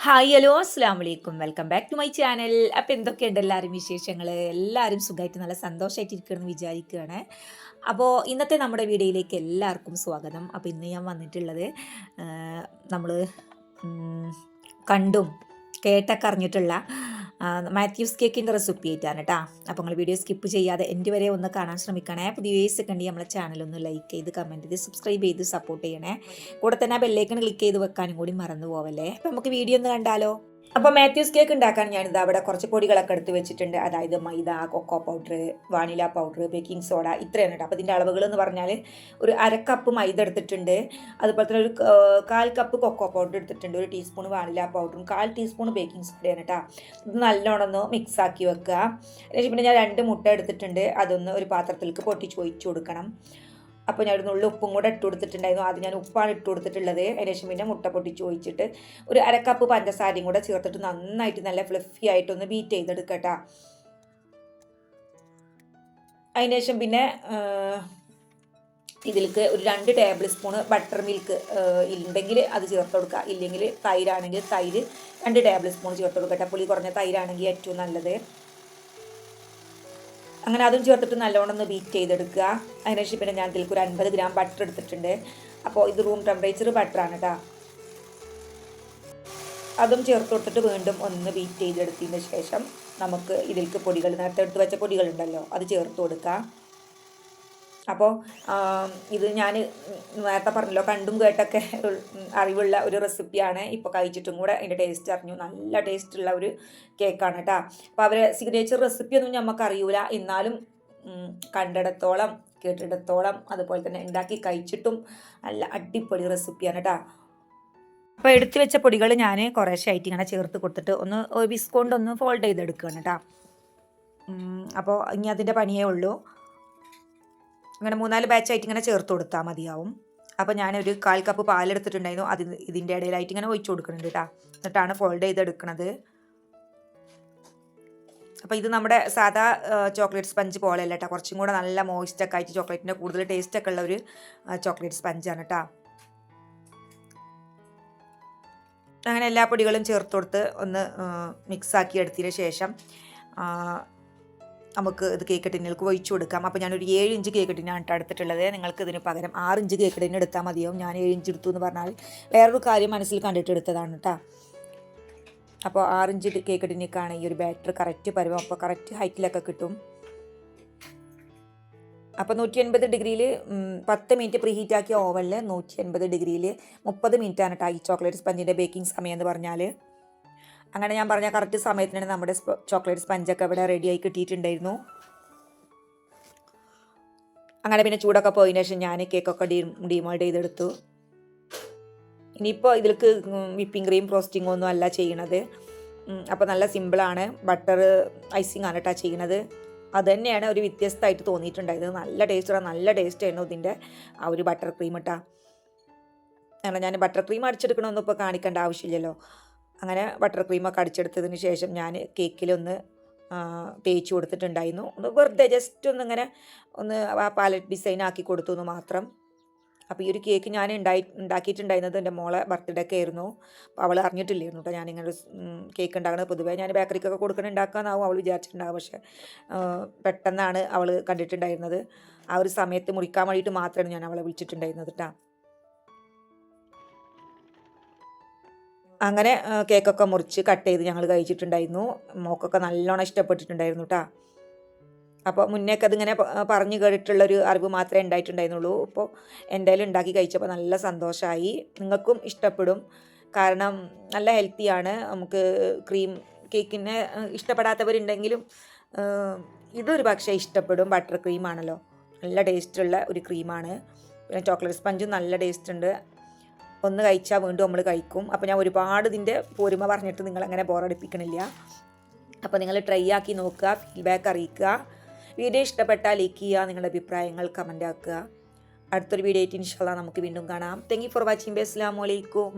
Hi hello അസ്സാം വലൈക്കും welcome back to my channel അപ്പോൾ എന്തൊക്കെയുണ്ട് എല്ലാവരും വിശേഷങ്ങൾ എല്ലാവരും സുഖമായിട്ട് നല്ല സന്തോഷമായിട്ട് എന്ന് വിചാരിക്കുകയാണ് അപ്പോൾ ഇന്നത്തെ നമ്മുടെ വീഡിയോയിലേക്ക് എല്ലാവർക്കും സ്വാഗതം. അപ്പോൾ ഇന്ന് ഞാൻ വന്നിട്ടുള്ളത് നമ്മൾ കണ്ടും കേട്ടൊക്കെ അറിഞ്ഞിട്ടുള്ള മാത്യൂസ് കേക്കിന്റെ റെസിപ്പി ആയിട്ടാണ് കേട്ടോ അപ്പോൾ നിങ്ങൾ വീഡിയോ സ്കിപ്പ് ചെയ്യാതെ എന്റെ വരെ ഒന്ന് കാണാൻ ശ്രമിക്കണേ. പുതിയ വേസ് ഒക്കെ ഉണ്ടെങ്കിൽ നമ്മളെ ചാനൽ ഒന്ന് ലൈക്ക് ചെയ്ത് കമന്റ് ചെയ്ത് സബ്സ്ക്രൈബ് ചെയ്ത് സപ്പോർട്ട് ചെയ്യണേ. കൂടെ തന്നെ ആ ബെല്ലേക്കൺ ക്ലിക്ക് ചെയ്ത് വെക്കാനും കൂടി മറന്നു പോവല്ലേ. അപ്പോൾ നമുക്ക് വീഡിയോ ഒന്ന് കണ്ടാലോ? അപ്പോൾ മാത്യൂസ് കേക്ക് ഉണ്ടാക്കാൻ ഞാനിത് അവിടെ കുറച്ച് പൊടികളൊക്കെ എടുത്ത് വെച്ചിട്ടുണ്ട്. അതായത് maida cocoa powder vanilla powder baking soda ഇത്രയാണ് കേട്ടോ. അപ്പോൾ ഇതിന്റെ അളവുകൾ എന്ന് പറഞ്ഞാൽ ഒരു അര കപ്പ് മൈദ എടുത്തിട്ടുണ്ട്. അതുപോലെ തന്നെ ഒരു കാൽ കപ്പ് കൊക്കോ പൗഡർ എടുത്തിട്ടുണ്ട്. ഒരു ടീസ്പൂൺ വാനില പൗഡറും കാൽ ടീസ്പൂൺ ബേക്കിംഗ് സോഡയാണ് കേട്ടോ. ഇത് നല്ലോണം ഒന്ന് മിക്സ് ആക്കി വെക്കുക. അതിനുശേഷം പിന്നെ ഞാൻ രണ്ട് മുട്ട എടുത്തിട്ടുണ്ട്. അതൊന്ന് ഒരു പാത്രത്തിലേക്ക് പൊട്ടിച്ച് ഒഴിച്ചു കൊടുക്കണം. അപ്പോൾ ഞാൻ ഒരു നുള്ളി ഉപ്പും കൂടെ ഇട്ട് കൊടുത്തിട്ടുണ്ടായിരുന്നു. ആദ്യം ഞാൻ ഉപ്പാണ് ഇട്ട് കൊടുത്തിട്ടുള്ളത്. അതിനുശേഷം പിന്നെ മുട്ട പൊട്ടിച്ച് ഒഴിച്ചിട്ട് ഒരു അര കപ്പ് പഞ്ചസാരയും കൂടെ ചേർത്തിട്ട് നന്നായിട്ട് നല്ല ഫ്ലഫി ആയിട്ട് ഒന്ന് ബീറ്റ് ചെയ്തെടുക്കട്ടാ. അതിനുശേഷം പിന്നെ ഇതിലേക്ക് ഒരു രണ്ട് ടേബിൾ സ്പൂണ് ബട്ടർ മിൽക്ക് ഉണ്ടെങ്കിൽ അത് ചേർത്ത് കൊടുക്കുക ഇല്ലെങ്കിൽ തൈരാണെങ്കിൽ തൈര് രണ്ട് ടേബിൾ സ്പൂൺ ചേർത്ത് കൊടുക്കട്ടെ. പുളി കുറഞ്ഞ തൈരാണെങ്കിൽ ഏറ്റവും നല്ലത്. അങ്ങനെ അതും ചേർത്തിട്ട് നല്ലോണം ഒന്ന് ബീറ്റ് ചെയ്തെടുക്കുക. അതിനുശേഷം പിന്നെ ഞാൻ ഇതിലേക്ക് ഒരു അൻപത് ഗ്രാം ബട്ടർ എടുത്തിട്ടുണ്ട്. അപ്പോൾ ഇത് റൂം ടെമ്പറേച്ചർ ബട്ടറാണ് കേട്ടോ അതും ചേർത്ത് കൊടുത്തിട്ട് വീണ്ടും ഒന്ന് ബീറ്റ് ചെയ്തെടുത്തതിന് ശേഷം നമുക്ക് ഇതിലേക്ക് പൊടികൾ നേരത്തെ എടുത്ത് വെച്ച പൊടികളുണ്ടല്ലോ അത് ചേർത്ത് കൊടുക്കാം. അപ്പോൾ ഇത് ഞാൻ നേരത്തെ പറഞ്ഞല്ലോ കണ്ടും കേട്ടൊക്കെ അറിവുള്ള ഒരു റെസിപ്പിയാണ് ഇപ്പോൾ കഴിച്ചിട്ടും കൂടെ അതിന്റെ ടേസ്റ്റ് അറിഞ്ഞു. നല്ല ടേസ്റ്റുള്ള ഒരു കേക്കാണ് കേട്ടോ അപ്പോൾ അവരെ സിഗ്നേച്ചർ റെസിപ്പിയൊന്നും നമുക്ക് അറിയൂല. എന്നാലും കണ്ടിടത്തോളം കേട്ടിടത്തോളം അതുപോലെ തന്നെ ഉണ്ടാക്കി കഴിച്ചിട്ടും നല്ല അടിപൊളി റെസിപ്പിയാണ് കേട്ടോ അപ്പോൾ എടുത്തു വെച്ച പൊടികൾ ഞാൻ കുറേശ്ശെ ആയിട്ട് ഇങ്ങനെ ചേർത്ത് കൊടുത്തിട്ട് ഒന്ന് വിസ്കോണ്ട് ഒന്ന് ഫോൾഡ് ചെയ്തെടുക്കുകയാണ് കേട്ടോ അപ്പോൾ ഇനി അതിന്റെ പണിയേ ഉള്ളൂ. അങ്ങനെ മൂന്നാൽ ബാച്ചായിട്ട് ഇങ്ങനെ ചേർത്ത് കൊടുത്താൽ മതിയാവും. അപ്പോൾ ഞാനൊരു കാൽ കപ്പ് പാലെടുത്തിട്ടുണ്ടായിരുന്നു. അത് ഇതിന്റെ ഇടയിലായിട്ട് ഇങ്ങനെ ഒഴിച്ചു കൊടുക്കുന്നുണ്ട് കേട്ടോ എന്നിട്ടാണ് ഫോൾഡ് ചെയ്തെടുക്കണത്. അപ്പോൾ ഇത് നമ്മുടെ സാധാ ചോക്ലേറ്റ് സ്പഞ്ച് പോലെയല്ല കേട്ടോ കുറച്ചും കൂടെ നല്ല മോയിസ്റ്റൊക്കെ ആയിട്ട് ചോക്ലേറ്റിന്റെ കൂടുതൽ ടേസ്റ്റ് ഒക്കെ ഉള്ള ഒരു ചോക്ലേറ്റ് സ്പഞ്ചാണ് കേട്ടോ അങ്ങനെ എല്ലാ പൊടികളും ചേർത്ത് കൊടുത്ത് ഒന്ന് മിക്സ് ആക്കി എടുത്തതിന് ശേഷം നമുക്ക് ഇത് കേക്ക് ടിന്നിലേക്ക് ഒഴിച്ചു കൊടുക്കാം. അപ്പോൾ ഞാനൊരു ഏഴ് ഇഞ്ച് കേക്ക് ടിന്നാണ് എടുത്തിട്ടുള്ളത്. നിങ്ങൾക്ക് ഇതിന് പകരം ആറ് ഇഞ്ച് കേക്ക് ടിന്ന് എടുത്താൽ മതിയാവും. ഞാൻ ഏഴ് ഇഞ്ച് എടുത്തു എന്ന് പറഞ്ഞാൽ വേറൊരു കാര്യം മനസ്സിൽ കണ്ടിട്ട് എടുത്തതാണ് കേട്ടോ അപ്പോൾ ആറ് ഇഞ്ച് കേക്ക് ടിന്നേക്കാണ് ഈ ഒരു ബാറ്റർ കറക്റ്റ് പരുവം. അപ്പോൾ കറക്റ്റ് ഹൈറ്റിലൊക്കെ കിട്ടും. അപ്പോൾ നൂറ്റി എൺപത് ഡിഗ്രിയിൽ പത്ത് മിനിറ്റ് പ്രീ ഹീറ്റ് ആക്കിയ ഓവനിൽ നൂറ്റി എൺപത് ഡിഗ്രിയിൽ മുപ്പത് മിനിറ്റാണ് കേട്ടോ ഈ ചോക്ലേറ്റ് സ്പഞ്ചിന്റെ ബേക്കിംഗ് സമയം എന്ന് പറഞ്ഞാൽ അങ്ങനെ ഞാൻ പറഞ്ഞ കറക്റ്റ് സമയത്തിനാണ് നമ്മുടെ ചോക്ലേറ്റ് സ്പഞ്ചൊക്കെ ഇവിടെ റെഡിയായി കിട്ടിയിട്ടുണ്ടായിരുന്നു. അങ്ങനെ പിന്നെ ചൂടൊക്കെ പോയതിന് ശേഷം ഞാൻ കേക്കൊക്കെ ഡീ ഡീമോൾഡ് ചെയ്തെടുത്തു. ഇനിയിപ്പോൾ ഇതിലേക്ക് വിപ്പിംഗ് ക്രീം ഫ്രോസ്റ്റിംഗ് ഒന്നും അല്ല ചെയ്യണത്. അപ്പോൾ നല്ല സിമ്പിളാണ് ബട്ടർ ഐസിങ് ആണ് കേട്ടോ ചെയ്യണത്. അത് തന്നെയാണ് ഒരു വ്യത്യസ്തമായിട്ട് തോന്നിയിട്ടുണ്ടായത്. നല്ല ടേസ്റ്റാണ് നല്ല ടേസ്റ്റ് ആയിരുന്നു ഇതിന്റെ ആ ഒരു ബട്ടർ ക്രീം ഇട്ടാ അങ്ങനെ ഞാൻ ബട്ടർ ക്രീം അടിച്ചെടുക്കണമെന്നൊന്നും ഇപ്പോൾ കാണിക്കേണ്ട ആവശ്യമില്ലല്ലോ. അങ്ങനെ ബട്ടർ ക്രീമൊക്കെ അടിച്ചെടുത്തതിന് ശേഷം ഞാൻ കേക്കിലൊന്ന് തേച്ച് കൊടുത്തിട്ടുണ്ടായിരുന്നു. ഒന്ന് വെറുതെ ജസ്റ്റ് ഒന്ന് ഇങ്ങനെ ഒന്ന് ആ പാലറ്റ് ഡിസൈൻ ആക്കി കൊടുത്തു എന്ന് മാത്രം. അപ്പോൾ ഈ ഒരു കേക്ക് ഞാൻ ഉണ്ടായി ഉണ്ടാക്കിയിട്ടുണ്ടായിരുന്നത് എന്റെ മോളെ ബർത്ത്ഡേ ഒക്കെ ആയിരുന്നു. അപ്പോൾ അവൾ അറിഞ്ഞിട്ടില്ലായിരുന്നു കേട്ടോ ഞാനിങ്ങനെ ഒരു കേക്ക് ഉണ്ടാക്കുന്നത് പൊതുവേ ഞാൻ ബേക്കറിക്കൊക്കെ കൊടുക്കണം ഉണ്ടാക്കാമെന്നാവും അവൾ വിചാരിച്ചിട്ടുണ്ടാകും പക്ഷേ പെട്ടെന്നാണ് അവൾ കണ്ടിട്ടുണ്ടായിരുന്നത്. ആ ഒരു സമയത്ത് മുറിക്കാൻ വേണ്ടിയിട്ട് മാത്രമാണ് ഞാൻ അവളെ വിളിച്ചിട്ടുണ്ടായിരുന്നത് കേട്ടോ അങ്ങനെ കേക്കൊക്കെ മുറിച്ച് കട്ട് ചെയ്ത് ഞങ്ങൾ കഴിച്ചിട്ടുണ്ടായിരുന്നു. മോക്കൊക്കെ നല്ലോണം ഇഷ്ടപ്പെട്ടിട്ടുണ്ടായിരുന്നു കേട്ടോ അപ്പോൾ മുന്നേ ഒക്കെ അതിങ്ങനെ പറഞ്ഞു കേട്ടിട്ടുള്ളൊരു അറിവ് മാത്രമേ ഉണ്ടായിട്ടുണ്ടായിരുന്നുള്ളൂ. ഇപ്പോൾ എന്തായാലും ഉണ്ടാക്കി കഴിച്ചപ്പോൾ നല്ല സന്തോഷമായി നിങ്ങൾക്കും ഇഷ്ടപ്പെടും. കാരണം നല്ല ഹെൽത്തിയാണ് നമുക്ക് ക്രീം കേക്കിനെ ഇഷ്ടപ്പെടാത്തവരുണ്ടെങ്കിലും ഇതൊരു പക്ഷേ ഇഷ്ടപ്പെടും. ബട്ടർ ക്രീമാണല്ലോ നല്ല ടേസ്റ്റുള്ള ഒരു ക്രീമാണ് പിന്നെ ചോക്ലേറ്റ് സ്പഞ്ചും നല്ല ടേസ്റ്റ് ഉണ്ട്. ഒന്ന് കഴിച്ചാൽ വീണ്ടും നമ്മൾ കഴിക്കും. അപ്പോൾ ഞാൻ ഒരുപാട് ഇതിന്റെ പോരുമ പറഞ്ഞിട്ട് നിങ്ങളങ്ങനെ ബോറടിപ്പിക്കണില്ല അപ്പോൾ നിങ്ങൾ ട്രൈ ആക്കി നോക്കുക ഫീഡ്ബാക്ക് അറിയിക്കുക. വീഡിയോ ഇഷ്ടപ്പെട്ടാൽ ലൈക്ക് ചെയ്യുക നിങ്ങളുടെ അഭിപ്രായങ്ങൾ കമന്റ് ആക്കുക. അടുത്തൊരു വീഡിയോ ആയിട്ട് ഇൻഷാല്ല നമുക്ക് വീണ്ടും കാണാം. Thank you for watching bye അസ്സാം വലൈക്കും